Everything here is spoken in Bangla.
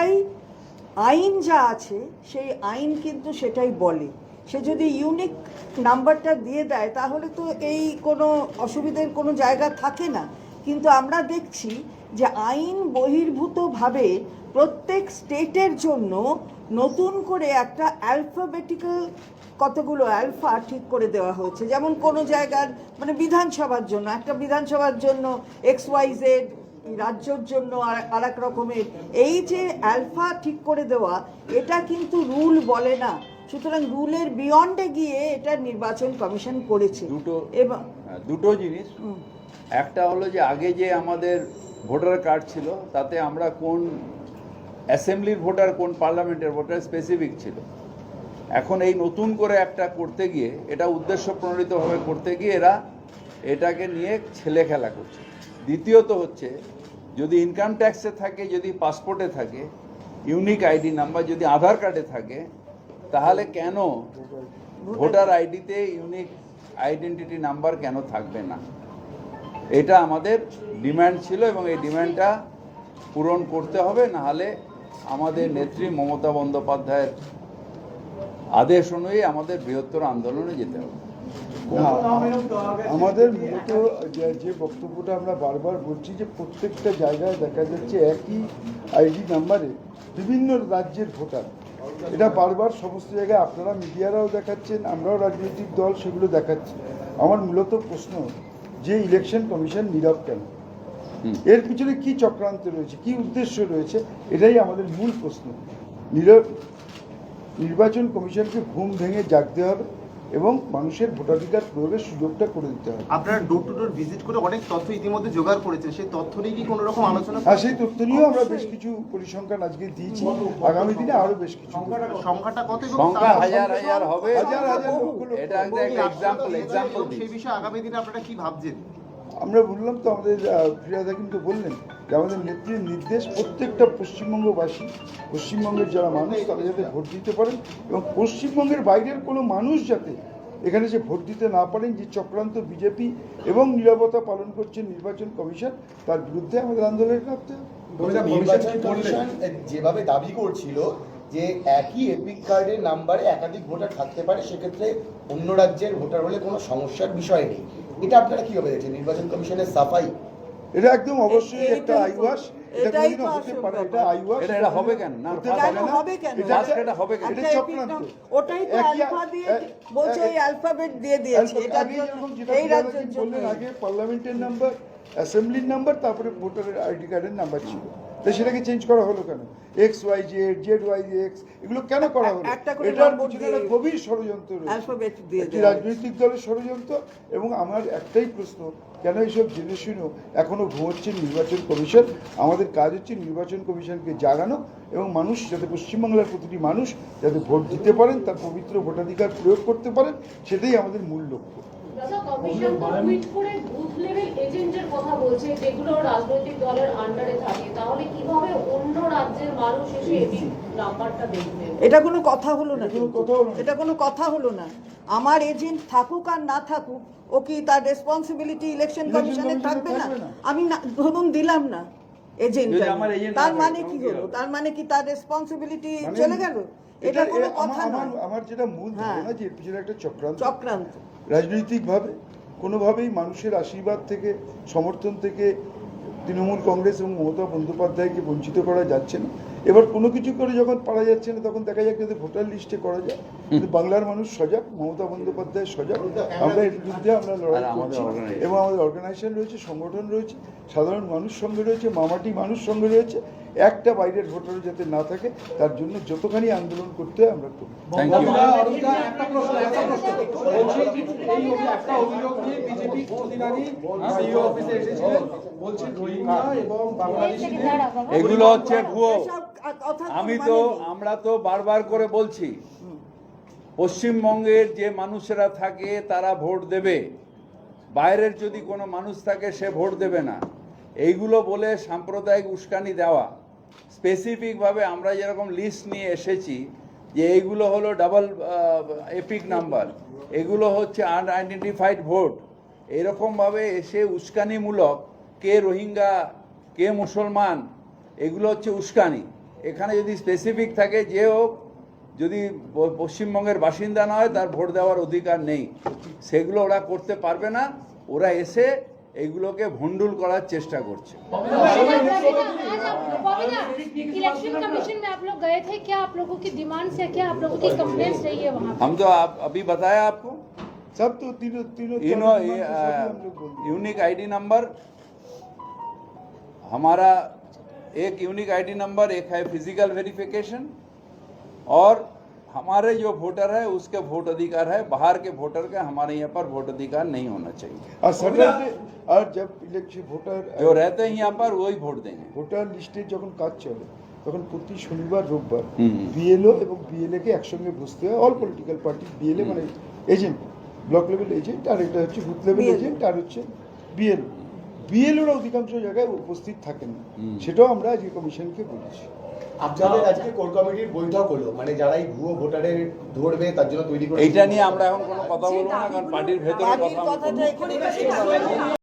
সেটাই আইন যা আছে, সেই আইন কিন্তু সেটাই বলে। সে যদি ইউনিক নাম্বারটা দিয়ে দেয়, তাহলে তো এই কোনো অসুবিধের কোনো জায়গা থাকে না। কিন্তু আমরা দেখছি যে আইন বহির্ভূতভাবে প্রত্যেক স্টেটের জন্য নতুন করে একটা অ্যালফাবেটিক্যাল কতগুলো অ্যালফা ঠিক করে দেওয়া হয়েছে। যেমন কোনো জায়গার মানে বিধানসভার জন্য, একটা বিধানসভার জন্য এক্স ওয়াই জেড রাজ্যর জন্য আর এক রকমের। এই যে অ্যালফা ঠিক করে দেওয়া এটা কিন্তু রুল বলে না। সুতরাং রুলের বিয়ন্ডে গিয়ে এটা নির্বাচন কমিশন করেছে। দুটো এবং হ্যাঁ, দুটো জিনিস। একটা হলো যে আগে যে আমাদের ভোটার কার্ড ছিল তাতে আমরা কোন অ্যাসেম্বলির ভোটার কোন পার্লামেন্টের ভোটার স্পেসিফিক ছিল। এখন এই নতুন করে একটা করতে গিয়ে এটা উদ্দেশ্য প্রণোদিতভাবে করতে গিয়ে এরা এটাকে নিয়ে ছেলে খেলা করছে। দ্বিতীয়ত হচ্ছে, যদি ইনকাম ট্যাক্সে থাকে, যদি পাসপোর্টে থাকে ইউনিক আইডি নাম্বার যদি আধার কার্ডে থাকে, তাহলে কেন ভোটার আইডিতে ইউনিক আইডেন্টিটি নাম্বার কেন থাকবে না? এটা আমাদের ডিমান্ড ছিল এবং এই ডিমান্ডটা পূরণ করতে হবে না হলে আমাদের নেত্রী মমতা বন্দ্যোপাধ্যায়ের আদেশ অনুযায়ী আমাদের বৃহত্তর আন্দোলনে যেতে হবে। আমাদের মূলত যে- যে বক্তব্যটা আমরা বারবার বলছি যে প্রত্যেকটা জায়গায় দেখা যাচ্ছে একই আইডি নাম্বারে বিভিন্ন রাজ্যের ভোটার। এটা বারবার সমস্ত জায়গায় আপনারা মিডিয়ারাও দেখাচ্ছেন আমরাও রাজনৈতিক দল সেগুলো দেখাচ্ছি। আমার মূলত প্রশ্ন যে ইলেকশন কমিশন নীরব কেন? এর পিছনে কি চক্রান্ত রয়েছে কি উদ্দেশ্য রয়েছে এটাই আমাদের মূল প্রশ্ন। নীরব নির্বাচন কমিশনকে ঘুম ভেঙে জাগতে হবে। এবং মানুষের ভোটাধিকার প্রয়োগের সুযোগটা করে দিতে হবে। আপনারা ডোর টু ডোর ভিজিট করে অনেক তথ্য ইতিমধ্যে জোগাড় করেছেন। সেই তথ্য নিয়ে কি কোনো রকম আলোচনা হ্যাঁ সেই তথ্য নিয়েও আমরা বেশ কিছু পরিসংখ্যান আজকে দিয়েছি। আগামী দিনে আরও বেশ কিছু। সংখ্যাটা কত সংখ্যা হাজার হাজার হবে। হাজার হাজার। এটা একটা এক্সাম্পল এক্সাম্পল সেই বিষয়ে আগামী দিনে আপনারা কি ভাবছেন? আমরা বললাম তো আমাদের ফিরাদা কিন্তু বললেন যে আমাদের নেত্রীর নির্দেশ প্রত্যেকটা পশ্চিমবঙ্গবাসী, পশ্চিমবঙ্গের যারা মানুষ তারা যাতে ভোট দিতে পারেন এবং পশ্চিমবঙ্গের বাইরের কোনো মানুষ যাতে এখানে যে ভোট দিতে না পারেন, যে চক্রান্ত বিজেপি এবং নিরবতা পালন করছে নির্বাচন কমিশন, তার বিরুদ্ধে আমাদের আন্দোলন কমিশন যেভাবে দাবি করছিল যে একই এপিক কার্ডের নাম্বারে একাধিক ভোটার থাকতে পারে, সেক্ষেত্রে অন্য রাজ্যের ভোটার হলে কোনো সমস্যার বিষয় নেই। এটা আপনারা কীভাবে দেখছেন? নির্বাচন কমিশনের সাফাই? এটা একদম অবশ্যই একটা এটাই আইওয়াস এটা এটাই হতে পারে এটা আইওয়াস এটা- এটা হবে কেন? না, হতে কেন পারে না। হবে কেন? এটা হবে কেন? এটা চক্রান্ত। ওটাই তো একই- দিয়ে বলছে এই অ্যালফাবেট দিয়ে দিয়েছে। আগে এটার যেরকম জন্য যেটা এই রাজ্যের জন্য। আগে পার্লামেন্টের নাম্বার অ্যাসেম্বলির নাম্বার তারপরে ভোটারের আইডি কার্ডের নাম্বার ছিল। তো সেটাকে চেঞ্জ করা হলো কেন? X Y Z Z Y X এগুলো কেন করা হলো? এটার পিছনে গভীর ষড়যন্ত্র রয়েছে। রাজনৈতিক দলের ষড়যন্ত্র এবং আমার একটাই প্রশ্ন কেন এইসব জেনে শুনেও এখনও ঘুমোচ্ছে নির্বাচন কমিশন? আমাদের কাজ হচ্ছে নির্বাচন কমিশনকে জাগানো এবং মানুষ যাতে পশ্চিমবাংলার প্রতিটি মানুষ যাতে ভোট দিতে পারেন তার পবিত্র ভোটাধিকার প্রয়োগ করতে পারেন সেটাই আমাদের মূল লক্ষ্য। দাদা কমিশন তো টুইট করে বুথ লেভেল এজেন্টের কথা বলছে যেগুলো রাজনৈতিক দলের আন্ডারে থাকে। তাহলে কীভাবে অন্য রাজ্যের মানুষ এসে এই নাম্বারটা দেখবে? এটা কোনো কথা হলো না এটা কোনো কথা হলো না। এটা কোনো কথা হলো না। আমার এজেন্ট থাকুক আর না থাকুক ও কি তার রেসপন্সিবিলিটি ইলেকশন কমিশনে থাকবে না? আমি না ধরুন দিলাম না এজেন্ট তার মানে কি হলো? তার মানে কি তার রেসপন্সিবিলিটি মানে চলে গেল? এটা কোনো কথা আমার- আমার যেটা মূল হ্যাঁ। ধারণা যে এর পিছনে একটা চক্রান্ত। চক্রান্ত। রাজনৈতিকভাবে কোনোভাবেই মানুষের আশীর্বাদ থেকে সমর্থন থেকে তৃণমূল কংগ্রেস এবং মমতা বন্দ্যোপাধ্যায়কে বঞ্চিত করা যাচ্ছে না। এবার কোনো কিছু করে যখন পারা যাচ্ছে না তখন দেখা যাক যাতে ভোটার লিস্টে করা যায়। কিন্তু বাংলার মানুষ সজাগ মমতা বন্দ্যোপাধ্যায় সজাগ আমরা এর বিরুদ্ধে আমরা লড়াই করছি। এবং আমাদের অর্গানাইজেশন রয়েছে সংগঠন রয়েছে। সাধারণ মানুষ সঙ্গে রয়েছে মামাটি মানুষ সঙ্গে রয়েছে। একটা বাইরের ভোটার যাতে না থাকে তার জন্য যতখানি আন্দোলন করতে হয় আমরা এগুলো হচ্ছে ভুয়ো। আমি মানে তো আমরা তো বারবার করে বলছি পশ্চিমবঙ্গের যে মানুষেরা থাকে তারা ভোট দেবে। বাইরের যদি কোনো মানুষ থাকে সে ভোট দেবে না। এইগুলো বলে সাম্প্রদায়িক উস্কানি দেওয়া। স্পেসিফিকভাবে আমরা যেরকম লিস্ট নিয়ে এসেছি, যে এইগুলো হলো ডাবল এপিক নাম্বার এগুলো হচ্ছে আনআইডেন্টিফাইড ভোট এরকমভাবে এসে উস্কানিমূলক কে রোহিঙ্গা, কে মুসলমান, এগুলো হচ্ছে উস্কানি। এখানে যদি স্পেসিফিক থাকে, যে হোক, যদি পশ্চিমবঙ্গের বাসিন্দা না হয়, তার ভোট দেওয়ার অধিকার নেই। সেগুলো ওরা করতে পারবে না। ওরা এসে এইগুলোকে ভণ্ডুল করার চেষ্টা করছে इलेक्शन कमीशन में आप लोग गए थे क्या आप लोगों की डिमांड्स है क्या आप लोगों की कंप्लेंट्स रही है वहाँ हम तो आप अभी बताया आपको सब तो तीनों तीनों यू नो चारों डिमांड तो सभी हम लोग बोल दिए। यूनिक आईडी नंबर हमारा एक यूनिक आईडी नंबर एक है फिजिकल वेरिफिकेशन और हमारे जो वोटर है उसके वोट अधिकार है बाहर के वोटर का हमारे यहाँ पर वोट अधिकार नहीं होना चाहिए আর স্যাটারডে আর जब ইলেকশন ভোটার जो रहते हैं यहाँ पर वही वोट देंगे ভোটার লিস্টে যখন কাজ চলে তখন প্রতি শনিবার রোববার হুম। বিএলও এবং বিএলএ কে একসঙ্গে বসতে হয় অল পলিটিক্যাল পার্টি বিএলএ মানে এজেন্ট ব্লক লেভেল এজেন্ট আর এটা হচ্ছে বুথ লেভেল BLO এজেন্ট আর হচ্ছে বিএলও বিএলওরা অধিকাংশ জায়গায় উপস্থিত থাকেন না হুম। সেটাও আমরা আজকে কমিশনকে বলেছি আপনাদের আজকে কোর কমিটির বৈঠক হলো মানে যারা এই ভুয়ো ভোটারের ধরবে তার জন্য তৈরি করে এটা নিয়ে আমরা এখন কোনো কথা বলব না কারণ পার্টির ভেতরে কথা